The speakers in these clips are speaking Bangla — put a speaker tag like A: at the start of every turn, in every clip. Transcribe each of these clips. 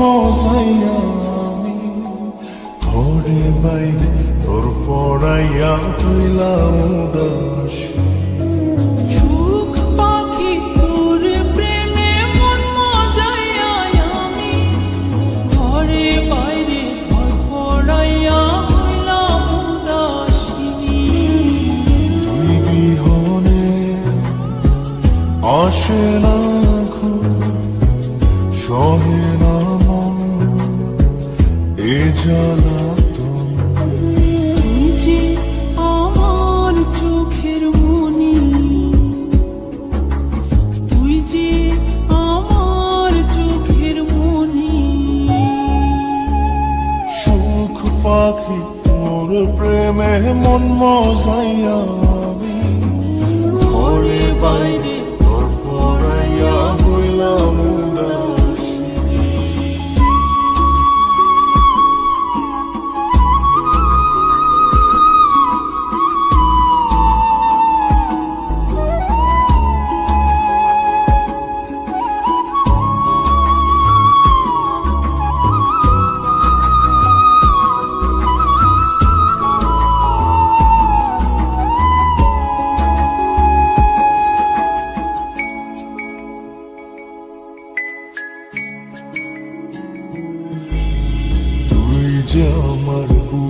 A: মজাইয়া আমি ঘরে বাইরে তোর পড়াইয়া তুইলাম উদাসী।
B: সুখ পাখি তোর প্রেমে মন
A: এ জ্বালাতন
B: যে আমার চোখের মনি, তুই যে আমার চোখের মনি।
A: সুখ পাখি প্রেমে মন মজাইয়া আমি ঘরে বাইরে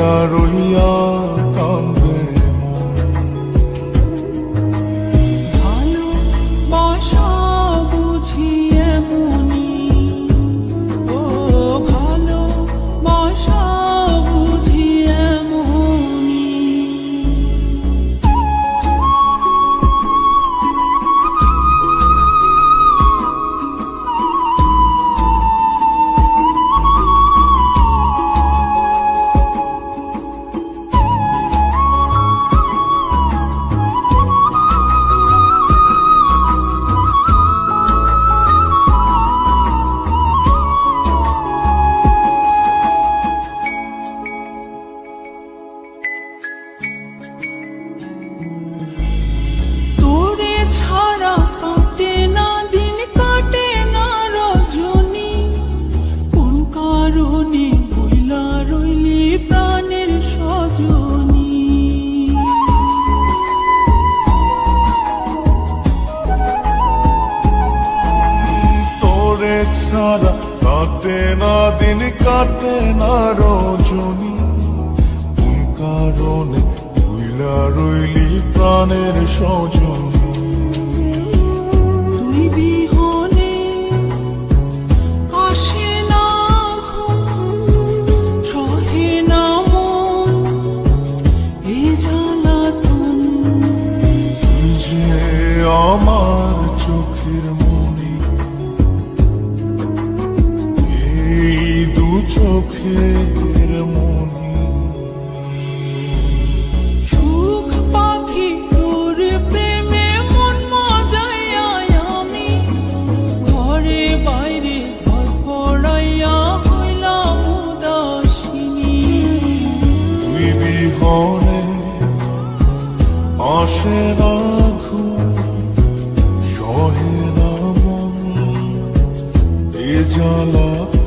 B: رویا কাটে না দিন কাটে না রজনী। কোন কারণে
A: ভুইলা রইলি প্রাণের সজনী।
B: তুই বিহনে
A: চোখের মনি।
B: সুখ পাখি তোর প্রেমে মন মজাইয়া আমি। ঘরে বাইরে ঘর ফড়াইয়া হইলাম উদাসিনী।
A: তুই বিহনে আসে ঘুম সহে মন এ জ্বালাতন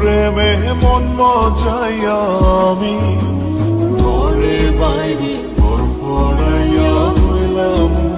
B: প্রেমে মন
A: মজাই আমি। ঘরে বাইরে ঘর ফরাইয়া হইলাম